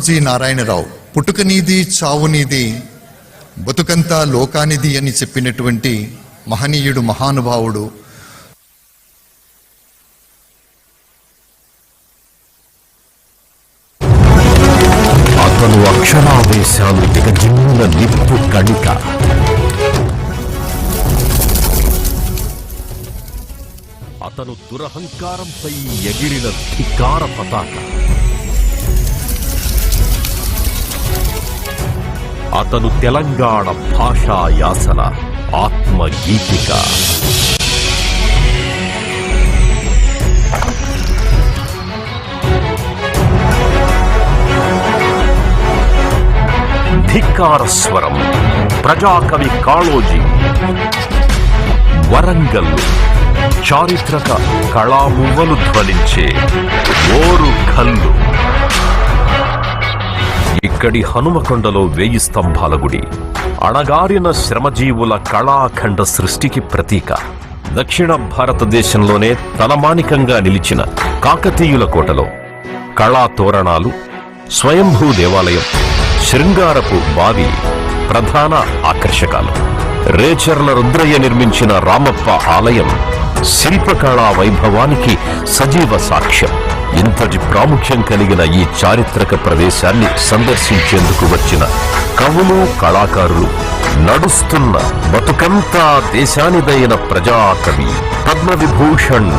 కాళోజీ నారాయణరావు పుట్టుక నీది చావు నీది బతుకంతా లోకానిది అని చెప్పినటువంటి మహనీయుడు మహానుభావుడు అతను అక్షరావేశాలు దిగజిమ్ముల నిప్పు కణిక. అతను దురహంకారంపై ఎగిరిన ధికార పతాక. అతను తెలంగాణ భాషా యాసన ఆత్మగీతిక. ధిక్కారస్వరం ప్రజాకవి కాళోజీ. వరంగల్ చారిత్రక కళామువ్వలు ధ్వనించే ఓరు కల్లు ఇక్కడి హనుమకొండలో వేయి స్తంభాల గుడి. అణగారిన శ్రమజీవుల కళాఖండ సృష్టికి ప్రతీక. దక్షిణ భారతదేశంలోనే తలమానికంగా నిలిచిన కాకతీయుల కోటలో. కళా తోరణాలు స్వయంభూ దేవాలయం శృంగారపు బావి ప్రధాన ఆకర్షకాలు. రేచర్ల రుద్రయ్య నిర్మించిన రామప్ప ఆలయం శిల్పకళా వైభవానికి సజీవ సాక్ష్యం. ఇంతటి ప్రాముఖ్యం కలిగిన ఈ చారిత్రక ప్రదేశాన్ని సందర్శించేందుకు వచ్చిన కవులు కళాకారులు నడుస్తున్న బతుకంతా దేశానిదైన ప్రజాకవి పద్మవిభూషణ్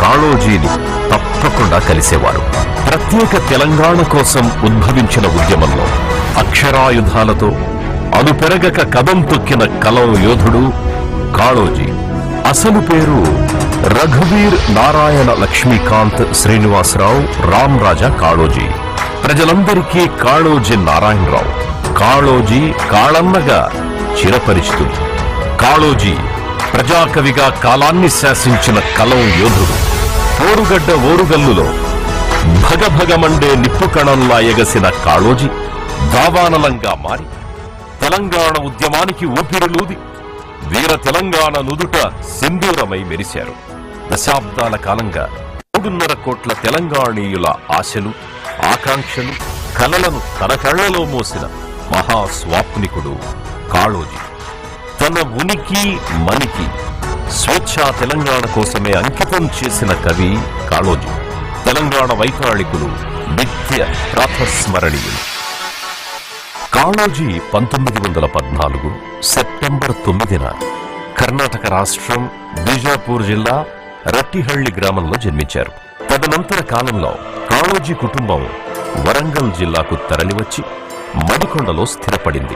కాళోజీని తప్పకుండా కలిసేవారు. ప్రత్యేక తెలంగాణ కోసం ఉద్భవించిన ఉద్యమంలో అక్షరాయుధాలతో అనుపెరగక కదం తొక్కిన కలం యోధుడు కాళోజీ. అసలు పేరు రఘువీర్ నారాయణ లక్ష్మీకాంత్ శ్రీనివాసరావు రామ్ రాజా కాళోజీ. ప్రజలందరికీ కాళోజీ నారాయణరావు. కాళోజీ కాళన్నగా చిరపరిచితుడు. కాళోజీ ప్రజాకవిగా కాలాన్ని శాసించిన కలం యోధుడు. పోరుగడ్డ ఓరుగల్లులో భగభగమండే నిప్పుకణంలా ఎగసిన కాళోజీ దావానలంగా మారి తెలంగాణ ఉద్యమానికి ఊపిరిలూది వీర తెలంగాణ నుదుట సింధూరమై మెరిశారు. దశాబ్దాల కాలంగా మూడున్నర కోట్ల తెలంగాణీయుల ఆశలు ఆకాంక్షలు కలలను తన కళ్ళలో మోసిన మహాస్వాప్నికుడు కాళోజీ. తన ఉనికి మనికి స్వేచ్ఛా తెలంగాణ కోసమే అంకితం చేసిన కవి కాళోజీ. తెలంగాణ వైతాళికులు నిత్య ప్రాతస్మరణీయులు. కాళోజీ పంతొమ్మిది వందల పద్నాలుగు సెప్టెంబర్ తొమ్మిదిన కర్ణాటక రాష్ట్రం బీజాపూర్ జిల్లా రట్టిహళ్ళి గ్రామంలో జన్మించారు. తదనంతర కాలంలో కాళోజీ కుటుంబం వరంగల్ జిల్లాకు తరలివచ్చి మడికొండలో స్థిరపడింది.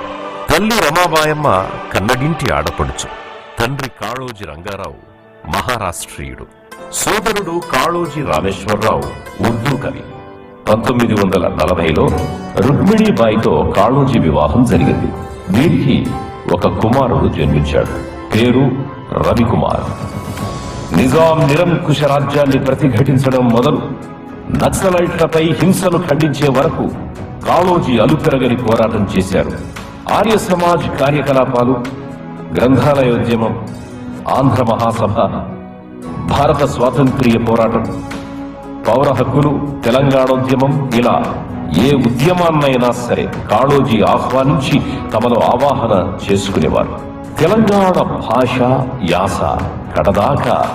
తల్లి రమాబాయమ్మ కన్నడింటి ఆడపడుచు. తండ్రి కాళోజీ రంగారావు మహారాష్ట్రీయుడు. సోదరుడు కాళోజీ రామేశ్వరరావు ఉర్దూ కవి. పంతొమ్మిది వందల నలభైలో రుక్మిణీబాయితో కాళోజీ వివాహం జరిగింది. వీరికి ఒక కుమారుడు జన్మించాడు. పేరు రవికుమార్. నిజాం నిరంకుశ రాజ్యాన్ని ప్రతిఘటించడం మొదలు నక్సలైట్లపై హింసను ఖండించే వరకు కాళోజీ అలుపెరగని పోరాటం చేశారు. ఆర్య సమాజ్ కార్యకలాపాలు గ్రంథాలయోద్యమం ఆంధ్ర మహాసభ భారత స్వాతంత్ర్య పోరాటం పౌర హక్కులు తెలంగాణోద్యమం ఇలా ఏ ఉద్యమాన్నైనా సరే కాళోజీ ఆహ్వానించి తమలో ఆవాహన చేసుకునేవారు. తెలంగాణ భాష యాస కడదాకా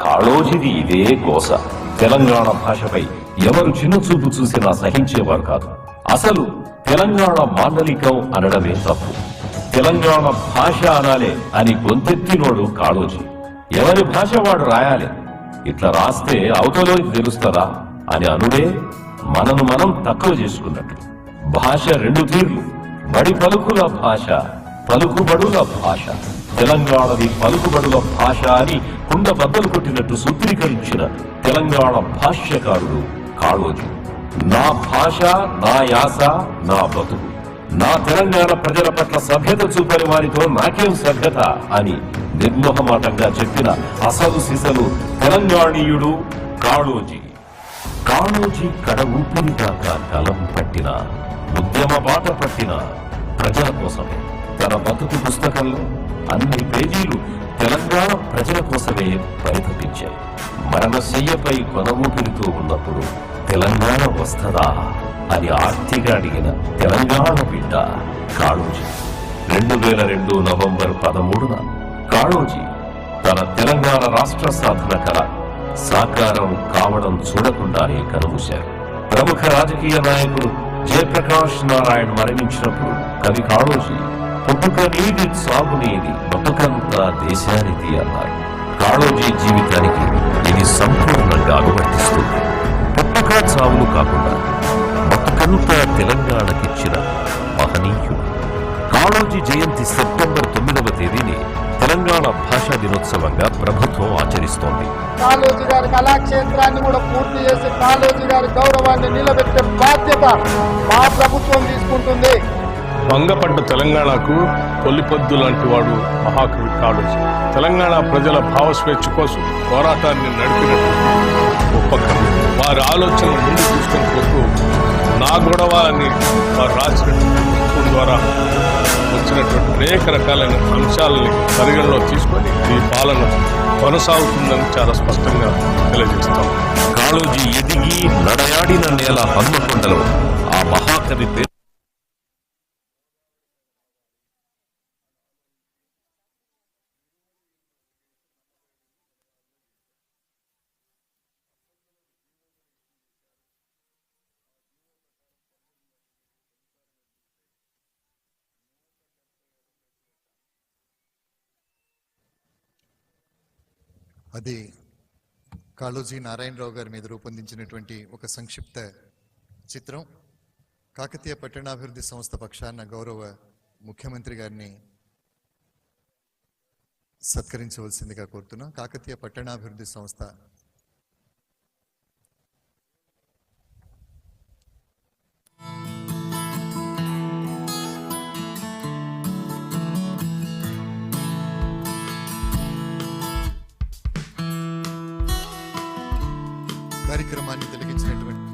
కాళోజీది ఇదే కోస తెలంగాణ భాషపై ఎవరు చిన్న చూపు చూసినా సహించేవారు కాదు. అసలు తెలంగాణ మాండలికం అనడమే తప్పు. తెలంగాణ భాష అనాలే అని గొంతెత్తినోడు కాళోజీ. ఎవరి భాష వాడు రాయాలి? ఇట్లా రాస్తే అవతలోకి తెలుస్తారా అని అనుడే మనను మనం తక్కువ చేసుకున్నట్టు. భాష రెండు తీర్లు. బడి పలుకుల భాష పలుకుబడుల భాష. తెలంగాణది పలుకుబడుల భాష అని కుండ బద్దలు కొట్టినట్టు సూత్రీకరించిన తెలంగాణ భాష్యకారుడు కాళోజు. నా భాష నా యాస నా బతుకు. నా తెలంగాణ ప్రజల పట్ల సభ్యత చూపని వారితో నాకేం సభ్యత అని నిర్మోహమాటంగా చెప్పిన అసలు సిసలు తెలంగాణీయుడు కాళోజీ. కాళోజీ కడ ఊపిరి కాక కలం పట్టిన ఉద్యమ బాట పట్టిన ప్రజల కోసమే. తన బతుకు పుస్తకంలో అన్ని పేజీలు తెలంగాణ ప్రజల కోసమే పరితపించాయి. మరణశయ్యపై కొన ఊపిరితో ఉన్నప్పుడు తెలంగాణ వస్తదా అని ఆర్తిగా అడిగిన తెలంగాణ బిడ్డ కాళోజీ. రెండు వేల రెండు నవంబర్ పదమూడున కాళోజీ తన తెలంగాణ రాష్ట్ర సాధన కళ సాకారం కావడం చూడకుండానే కనుమూశారు. ప్రముఖ రాజకీయ నాయకుడు జయప్రకాష్ నారాయణ్ మరణించినప్పుడు కవి కాళోజీ పుట్టుక నీది సాగునేది బతుకంతా దేశానిది అన్నారు కాళోజీ జీవితానికి ఇది సంపూర్ణంగా అనువర్తిస్తుంది. పుట్టుక చావులు కాకుండా బతుకంతా తెలంగాణకిచ్చిన మహనీయుడు. కాళోజీ జయంతి సెప్టెంబర్ తొమ్మిదవ తేదీని తెలంగాణ భాషా దినోత్సవంగా ప్రభుత్వం ఆచరిస్తోంది. కాళోజీ గారి కళాక్షేత్రాన్ని కూడా పూర్తి చేసి కాళోజీ గారి గౌరవాన్ని నిలబెట్టే బాధ్యత మా ప్రభుత్వం తీసుకుంటుంది. భంగపడ్డ తెలంగాణకు తొలిపొద్దు లాంటి వాడు మహాకవి కాళోజీ. తెలంగాణ ప్రజల భావస్వేచ్ఛ కోసం పోరాటాన్ని నడిపినట్టు గొప్ప కవి వారి ఆలోచనలు ముందు తీసుకొని పోతూ నా గొడవ అని వారు పుస్తకం ద్వారా వచ్చినటువంటి అనేక రకాలైన అంశాలని పరిగణలో తీసుకొని ఈ పాలన కొనసాగుతుందని చాలా స్పష్టంగా తెలియజేస్తాం. కాళోజీ ఎదిగి నడయాడిన నేల హన్మకొండలో ఆ మహాకవి అది కాళోజీ నారాయణరావు గారి మీద రూపొందించినటువంటి ఒక సంక్షిప్త చిత్రం. కాకతీయ పట్టణాభివృద్ధి సంస్థ పక్షాన గౌరవ ముఖ్యమంత్రి గారిని సత్కరించవలసిందిగా కోరుతున్నాం. కాకతీయ పట్టణాభివృద్ధి సంస్థ కార్యక్రమాన్ని తెలిగించినటువంటి